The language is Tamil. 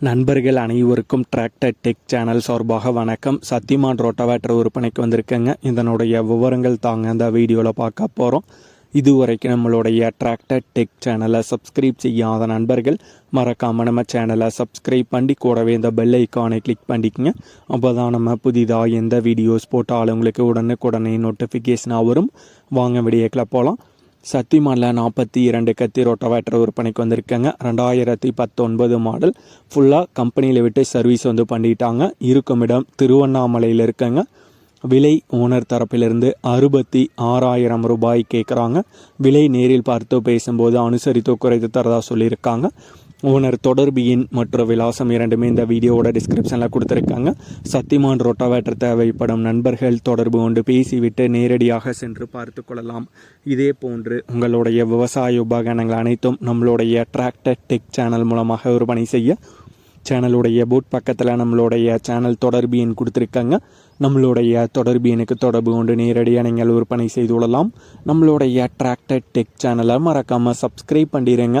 நண்பர்கள் அனைவருக்கும் டிராக்டர் டெக் சேனல் சார்பாக வணக்கம். சத்தியமான் ரோட்டவேட்டர் விற்பனைக்கு வந்திருக்கேங்க. இதனுடைய விவரங்கள் தாங்க அந்த வீடியோவில் பார்க்க போகிறோம் இதுவரைக்கும் நம்மளுடைய டிராக்டர் டெக் சேனலை சப்ஸ்கிரைப் செய்யாத நண்பர்கள் மறக்காமல் நம்ம சேனலை சப்ஸ்கிரைப் பண்ணி கூடவே இந்த பெல் ஐக்கானை கிளிக் பண்ணிக்கோங்க. அப்போ தான் நம்ம புதிதாக எந்த வீடியோஸ் போட்டாலும் உங்களுக்கு உடனுக்குடனே நோட்டிஃபிகேஷனாக வரும். வாங்க வீடியோக்கில் போகலாம் சத்தியமானில் நாற்பத்தி இரண்டு கத்தி ரோட்டோவேட்டர் விற்பனைக்கு வந்திருக்கேங்க. ரெண்டாயிரத்தி பத்தொன்பது மாடல். ஃபுல்லாக கம்பெனியில் விட்டு சர்வீஸ் வந்து பண்ணிட்டாங்க. இருக்கும் இடம் திருவண்ணாமலையில் இருக்கங்க. விலை ஓனர் தரப்பிலிருந்து அறுபத்தி ஆறாயிரம் ரூபாய் கேட்குறாங்க விலை நேரில் பார்த்து பேசும்போது அனுசரித்து குறைத்து தரதாக சொல்லியிருக்காங்க. ஓனர் தொடர்பு எண் மற்றும் விலாசம் இரண்டுமே இந்த வீடியோவோட டிஸ்கிரிப்ஷனில் கொடுத்துருக்காங்க. சத்தியமான் ரொட்டாவேட்டர் தேவைப்படும் நண்பர்கள் தொடர்பு கொண்டு பேசிவிட்டு நேரடியாக சென்று பார்த்து கொள்ளலாம். இதே போன்று உங்களுடைய விவசாய உபகரணங்கள் அனைத்தும் நம்மளுடைய டிராக்டர் டெக் சேனல் மூலமாக விற்பனை செய்ய சேனலுடைய போட் பக்கத்தில் நம்மளுடைய சேனல் தொடர்பு எண் கொடுத்துருக்காங்க. நம்மளுடைய தொடர்பு எனக்கு தொடர்பு கொண்டு நேரடியாக நீங்கள் விற்பனை செய்து கொள்ளலாம். நம்மளுடைய டிராக்டர் டெக் சேனலை மறக்காமல் சப்ஸ்கிரைப் பண்ணிடுங்க